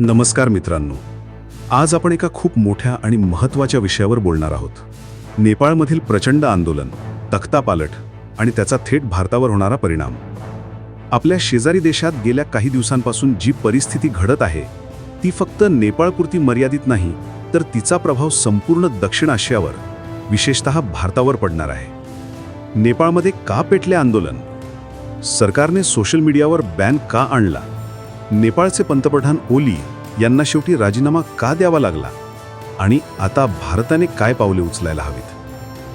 नमस्कार मित्रांनो. आज आपण एका खूप मोठ्या आणि महत्त्वाच्या विषयावर बोलणार आहोत. नेपाळमधील प्रचंड आंदोलन तख्तापालट आणि त्याचा थेट भारतावर होणारा परिणाम. आपल्या शेजारी देशात गेल्या काही दिवसांपासून जी परिस्थिती घडत आहे ती फक्त नेपाळपुरती मर्यादित नाही तर तिचा प्रभाव संपूर्ण दक्षिण आशियावर विशेषतः भारतावर पडणार आहे. नेपाळमध्ये का पेटले आंदोलन? सरकारने सोशल मीडियावर बॅन का आणला? नेपाळचे पंतप्रधान ओली यांना शेवटी राजीनामा का द्यावा लागला? आणि आता भारताने काय पावले उचलायला हवीत?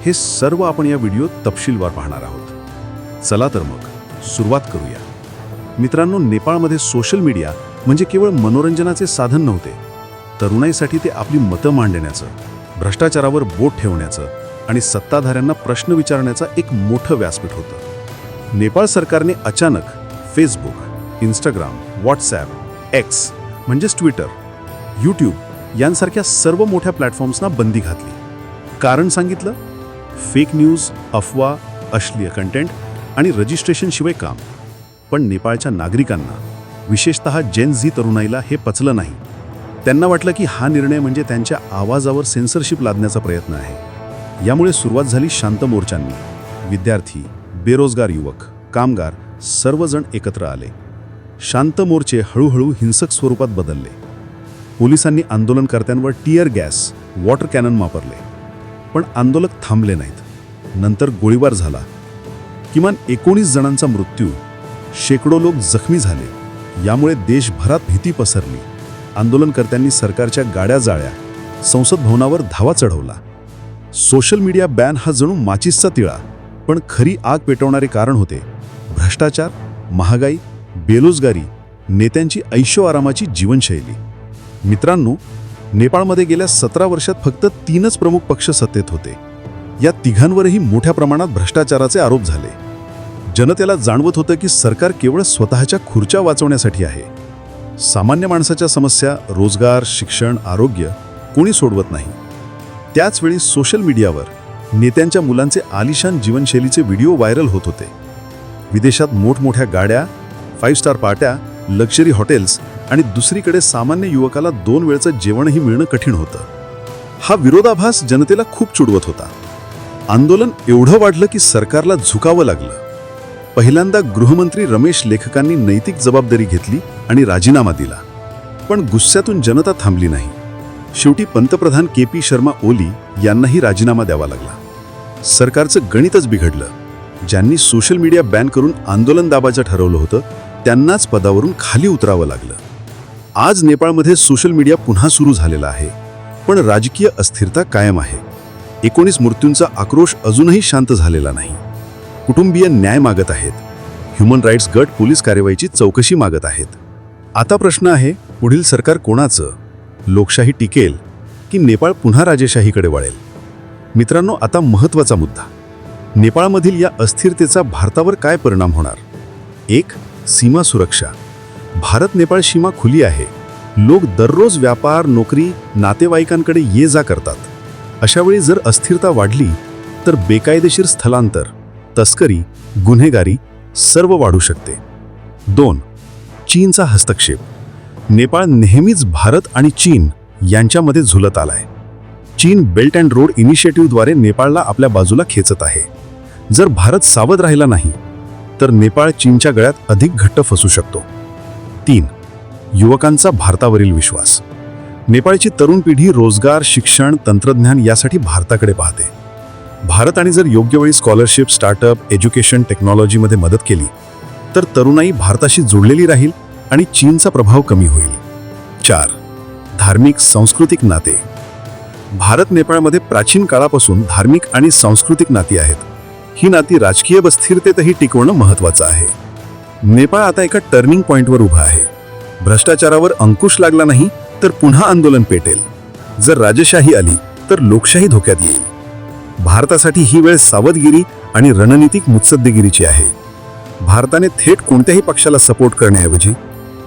हे सर्व आपण या व्हिडिओत तपशीलवार पाहणार आहोत. चला तर मग सुरुवात करूया. मित्रांनो नेपाळमध्ये सोशल मीडिया म्हणजे केवळ मनोरंजनाचे साधन नव्हते. तरुणाईसाठी ते आपली मतं मांडण्याचं भ्रष्टाचारावर बोट ठेवण्याचं आणि सत्ताधाऱ्यांना प्रश्न विचारण्याचा एक मोठं व्यासपीठ होतं. नेपाळ सरकारने अचानक फेसबुक इंस्टाग्राम व्हॉट्सॲप एक्स म्हणजेच ट्विटर यूट्यूब यांसारख्या सर्व मोठ्या प्लॅटफॉर्म्सना बंदी घातली. कारण सांगितलं? फेक न्यूज अफवा अश्लीय कंटेंट आणि रजिस्ट्रेशनशिवाय काम. पण नेपाळच्या नागरिकांना विशेषतः जेन झी तरुणाईला हे पचलं नाही. त्यांना वाटलं की हा निर्णय म्हणजे त्यांच्या आवाजावर सेन्सरशिप लादण्याचा प्रयत्न आहे. यामुळे सुरुवात झाली शांत मोर्चांनी. विद्यार्थी बेरोजगार युवक कामगार सर्वजण एकत्र आले. शांत मोर्चे हळूहळू हिंसक स्वरूपात बदलले. पोलिसांनी आंदोलनकर्त्यांवर टिअर गॅस वॉटर कॅनन वापरले. पण आंदोलक थांबले नाहीत. नंतर गोळीबार झाला. किमान एकोणीस जणांचा मृत्यू शेकडो लोक जखमी झाले. यामुळे देशभरात भीती पसरली. आंदोलनकर्त्यांनी सरकारच्या गाड्या जाळ्या संसद भवनावर धावा चढवला. सोशल मीडिया बॅन हा जणू माचीसचा तिळा पण खरी आग पेटवणारे कारण होते. भ्रष्टाचार महागाई बेरोजगारी नेत्यांची ऐशोआरामाची जीवनशैली. मित्रांनो नेपाळमध्ये गेल्या सतरा वर्षात फक्त तीनच प्रमुख पक्ष सत्तेत होते. या तिघांवरही मोठ्या प्रमाणात भ्रष्टाचाराचे आरोप झाले. जनतेला जाणवत होतं की सरकार केवळ स्वतःच्या खुर्च्या वाचवण्यासाठी आहे. सामान्य माणसाच्या समस्या रोजगार शिक्षण आरोग्य कोणी सोडवत नाही. त्याचवेळी सोशल मीडियावर नेत्यांच्या मुलांचे आलिशान जीवनशैलीचे व्हिडिओ व्हायरल होत होते. विदेशात मोठमोठ्या गाड्या फाईव्ह स्टार पार्ट्या लक्झरी हॉटेल्स आणि दुसरीकडे सामान्य युवकाला दोन वेळचं जेवणही मिळणं कठीण होतं. हा विरोधाभास जनतेला खूप चिडवत होता. आंदोलन एवढं वाढलं की सरकारला झुकावं लागलं. पहिल्यांदा गृहमंत्री रमेश लेखकांनी नैतिक जबाबदारी घेतली आणि राजीनामा दिला. पण गुस्स्यातून जनता थांबली नाही. शेवटी पंतप्रधान के पी शर्मा ओली यांनाही राजीनामा द्यावा लागला. सरकारचं गणितच बिघडलं. ज्यांनी सोशल मीडिया बॅन करून आंदोलन दाबाचं ठरवलं होतं त्यांनाच पदावरून खाली उतरावं लागलं. आज नेपाळमध्ये सोशल मीडिया पुन्हा सुरू झालेला आहे पण राजकीय अस्थिरता कायम आहे. एकोणीस मृत्यूंचा आक्रोश अजूनही शांत झालेला नाही. कुटुंबीय न्याय मागत आहेत. ह्युमन राईट्स गट पोलीस कार्यवाहीची चौकशी मागत आहेत. आता प्रश्न आहे पुढील सरकार कोणाचं? लोकशाही टिकेल की नेपाळ पुन्हा राजेशाहीकडे वळेल? मित्रांनो आता महत्त्वाचा मुद्दा. नेपाळमधील या अस्थिरतेचा भारतावर काय परिणाम होणार? एक सीमा सुरक्षा. भारत नेपाळ सीमा खुली आहे. लोक दररोज व्यापार नोकरी नातेवाईकांकडे ये जा करतात. अशावेळी जर अस्थिरता वाढली तर बेकायदेशीर स्थलांतर तस्करी गुन्हेगारी सर्व वाढू शकते. दोन चीनचा हस्तक्षेप. नेपाळ नेहमीच भारत आणि चीन यांच्यामध्ये झुलत आलाय. चीन बेल्ट अँड रोड इनिशिएटिव्हद्वारे नेपाळला आपल्या बाजूला खेचत आहे. जर भारत सावध राहिला नाही तर नेपाळ चीनच्या गळ्यात अधिक घट्ट फसू शकतो. तीन युवकांचा भारतावरील विश्वास. नेपाळची तरुण पिढी रोजगार शिक्षण तंत्रज्ञान यासाठी भारताकडे पाहते. भारत आणि जर योग्य वेळी स्कॉलरशिप स्टार्टअप एज्युकेशन टेक्नॉलॉजीमध्ये मदत केली तर तरुणाई भारताशी जुळलेली राहील आणि चीनचा प्रभाव कमी होईल. चार धार्मिक सांस्कृतिक नाते. भारत नेपाळमध्ये प्राचीन काळापासून धार्मिक आणि सांस्कृतिक नाती आहेत. ही नाती राजकीय अस्थिरतेतही टिकवणं महत्त्वाचं आहे. नेपाळ आता एका टर्निंग पॉइंटवर उभा आहे. भ्रष्टाचारावर अंकुश लागला नाही तर पुन्हा आंदोलन पेटेल. जर राजशाही आली तर लोकशाही धोक्यात येईल. भारतासाठी ही वेळ सावधगिरी आणि रणनीतिक मुत्सद्देगिरीची आहे. भारताने थेट कोणत्याही पक्षाला सपोर्ट करण्याऐवजी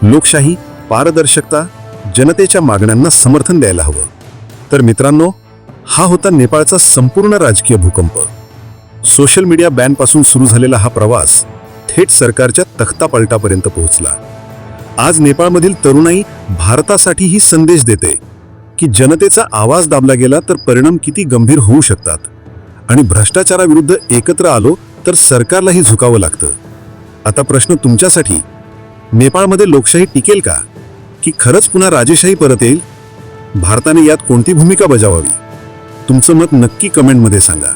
लोकशाही पारदर्शकता जनतेच्या मागण्यांना समर्थन द्यायला हवं. तर मित्रांनो हा होता नेपाळचा संपूर्ण राजकीय भूकंप. सोशल मीडिया बॅनपासून सुरू झालेला हा प्रवास थेट सरकारच्या तख्तापलटापर्यंत पोहोचला. आज नेपाळमधील तरुणाई भारतासाठीही संदेश देते की जनतेचा आवाज दाबला गेला तर परिणाम किती गंभीर होऊ शकतात आणि भ्रष्टाचाराविरुद्ध एकत्र आलो तर सरकारलाही झुकावं लागतं. आता प्रश्न तुमच्यासाठी. नेपाळमध्ये लोकशाही टिकेल का? की खरंच पुन्हा राजेशाही परत येईल? भारताने यात कोणती भूमिका बजावावी? तुमचं मत नक्की कमेंटमध्ये सांगा.